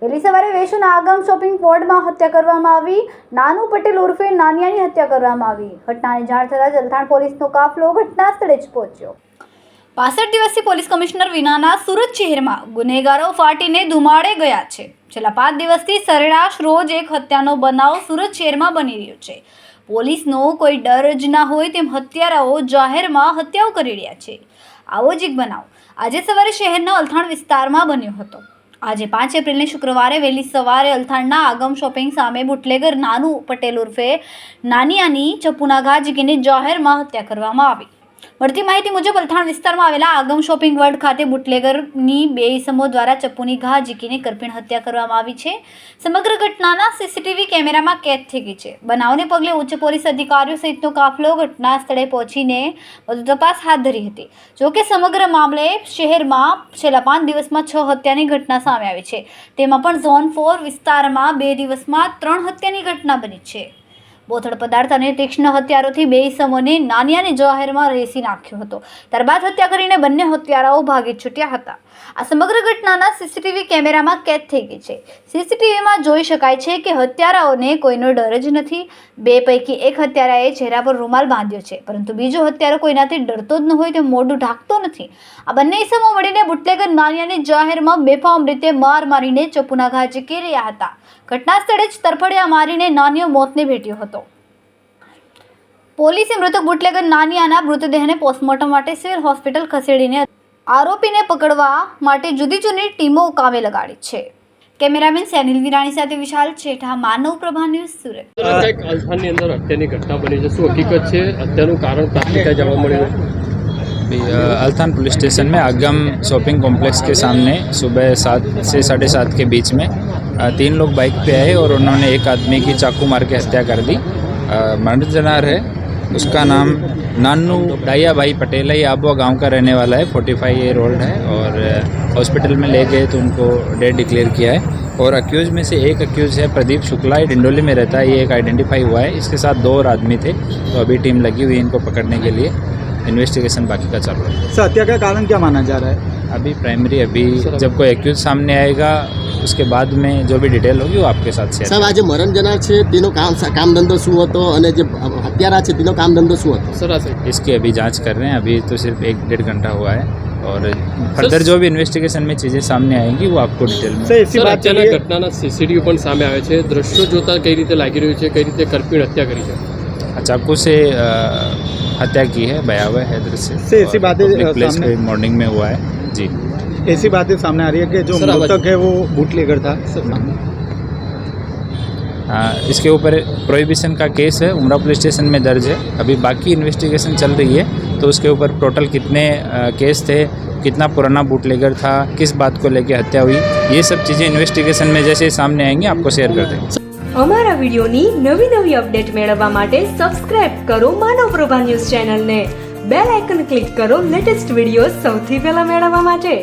વહેલી સવારે વેસુના આગમ શોપિંગ વોર્ડમાં હત્યા કરવામાં આવી. નાનુ પટેલ ઉર્ફે નાનિયાની હત્યા કરવામાં આવી. ઘટનાની જાણ થતાં જલથાણ પોલીસનો કાફલો ઘટના સ્થળે જ પહોંચ્યો. પાસઠ દિવસથી પોલીસ કમિશનર વિનાના સુરત શહેરમાં ગુનેગારો ફાટીને ધુમાડે ગયા છે. છેલ્લા પાંચ દિવસથી સરેરાશ રોજ એક હત્યાનો બનાવ સુરત શહેરમાં બની રહ્યો છે. પોલીસનો કોઈ ડર જ ના હોય તેમ હત્યારાઓ જાહેરમાં હત્યાઓ કરી રહ્યા છે. આવો જ એક બનાવ આજે સવારે શહેરના અલથાણ વિસ્તારમાં બન્યો હતો. આજે પાંચ એપ્રિલને શુક્રવારે વહેલી સવારે અલથાણના આગમ શોપિંગ સામે બુટલેગર નાનુ પટેલ ઉર્ફે નાનિયાની ચપુના ઘા ઝીકીને જાહેરમાં હત્યા કરવામાં આવી. મળતી માહિતી મુજબ અલથાણ વિસ્તારમાં આવેલા આગમ શોપિંગ વર્લ્ડ ખાતે બુટલેગરની બે ઇસમો દ્વારા ચપ્પુની ઘા ઝીકીને કરપીણ હત્યા કરવામાં આવી છે. સમગ્ર ઘટનાના સીસીટીવી કેમેરામાં કેદ થઈ ગઈ છે. બનાવને પગલે ઉચ્ચ પોલીસ અધિકારીઓ સહિતનો કાફલો ઘટના સ્થળે પહોંચીને વધુ તપાસ હાથ ધરી હતી. જોકે સમગ્ર મામલે શહેરમાં છેલ્લા પાંચ દિવસમાં છ હત્યાની ઘટના સામે આવી છે. તેમાં પણ ઝોન ફોર વિસ્તારમાં બે દિવસમાં ત્રણ હત્યાની ઘટના બની છે. બોથડ પદાર્થ અને તીક્ષ્ણ હથિયારોથી બે ઇસમોને નાનિયાને જાહેરમાં રેસી નાખ્યો હતો. ત્યારબાદ હત્યા કરીને બંને હત્યારાઓ ભાગી છૂટ્યા હતા. આ સમગ્ર ઘટનાના સીસીટીવી કેમેરામાં કેદ થઈ ગઈ છે. સીસીટીવીમાં જોઈ શકાય છે કે હત્યારાઓને કોઈનો ડર જ નથી. બે પૈકી એક હત્યારાએ ચહેરા પર રૂમાલ બાંધ્યો છે. પરંતુ બીજો હત્યારો કોઈનાથી ડરતો જ ન હોય તે મોઢું ઢાંકતો નથી. આ બંને ઇસમો મળીને બુટલેગર નાનિયાને જાહેરમાં બેફામ રીતે માર મારીને ચપુના ઘા ઝીકી રહ્યા હતા. ઘટના સ્થળે જ તરફડિયા મારીને નાનિયો મોતને ભેટ્યો હતો પોલીસે મૃતક બુટલેગર નાનિયાના મૃતદેહને પોસ્ટમોર્ટમ માટે સિવિલ હોસ્પિટલ ખસેડીને આરોપીને પકડવા માટે જુદી જુદી ટીમો કામે લગાડી છે કેમેરામેન સેનિલ વિરાણી સાથે વિશાલ છેઠા માનવ પ્રભા ન્યૂઝ સુરત કંઈક અલથાણની અંદર હત્યાની ઘટના બની છે શું હકીકત છે હત્યાનું કારણ પ્રાથમિક જાણવા મળ્યું अभी अ, अल्थान पुलिस स्टेशन में आगम शॉपिंग कॉम्प्लेक्स के सामने सुबह सात से साढ़े सात के बीच में अ, तीन लोग बाइक पे आए और उन्होंने एक आदमी की चाकू मार के हत्या कर दी। अ, मर्द जनार है। उसका नाम नानू डाइया भाई पटेल है। ये आबुआ गाँव का रहने वाला है। फोर्टी फाइव ईयर ओल्ड है और हॉस्पिटल में ले गए तो उनको डेड डिक्लेयर किया है। और अक्यूज़ में से एक अक्यूज़ है। प्रदीप शुक्ला। ये डिंडोली में रहता है। ये एक आइडेंटिफाई हुआ है। इसके साथ दो और आदमी थे। तो अभी टीम लगी हुई है इनको पकड़ने के लिए। इन्वेस्टिगेशन बाकी का चल रहा है। सर हत्या का कारण क्या माना जा रहा है? अभी प्राइमरी अभी जब कोई एक्यूज सामने आएगा उसके बाद में जो भी डिटेल होगी वो आपके साथ शेयर સાહેબ આજે મરણ જનાર છે તેનો કામ કામ ધંધો શું હતો અને જે હત્યારા છે તેનો કામ ધંધો શું હતો સરાસર इसकी अभी जांच कर रहे हैं अभी तो सिर्फ एक डेढ़ घंटा हुआ है और फर्दर जो भी इन्वेस्टिगेशन में चीज़ें सामने आएंगी वो आपको डिटेल में सर ऐसी સર बात અત્યારના चलिए ઘટનાના સીસીટીવી પણ સામે આવે છે દ્રશ્યો જોતા કઈ રીતે લાગી રહ્યું છે કઈ રીતે કરપીણ હત્યા કરી છે चाकू से अ, हत्या की है भयावह है दृश्य से ऐसी बातें, अ, प्लेस सामने- पे मॉर्निंग में हुआ है जी ऐसी बातें सामने आ रही है कि जो सर, आवाज- मृतक है वो बूटलेगर था हाँ, इसके ऊपर प्रोहिबिशन का केस है उमरा पुलिस स्टेशन में दर्ज है अभी बाकी इन्वेस्टिगेशन चल रही है तो उसके ऊपर टोटल कितने अ, केस थे कितना पुराना बूटलेगर था किस बात को लेकर हत्या हुई ये सब चीज़ें इन्वेस्टिगेशन में जैसे सामने आएंगी आपको शेयर कर देंगे અમારા વિડિયોની નવી નવી અપડેટ મેળવવા માટે સબસ્ક્રાઇબ કરો માનવ પ્રભા ન્યૂઝ ચેનલને બેલ આઇકન ક્લિક કરો લેટેસ્ટ વિડીયો સૌથી પહેલા મેળવવા માટે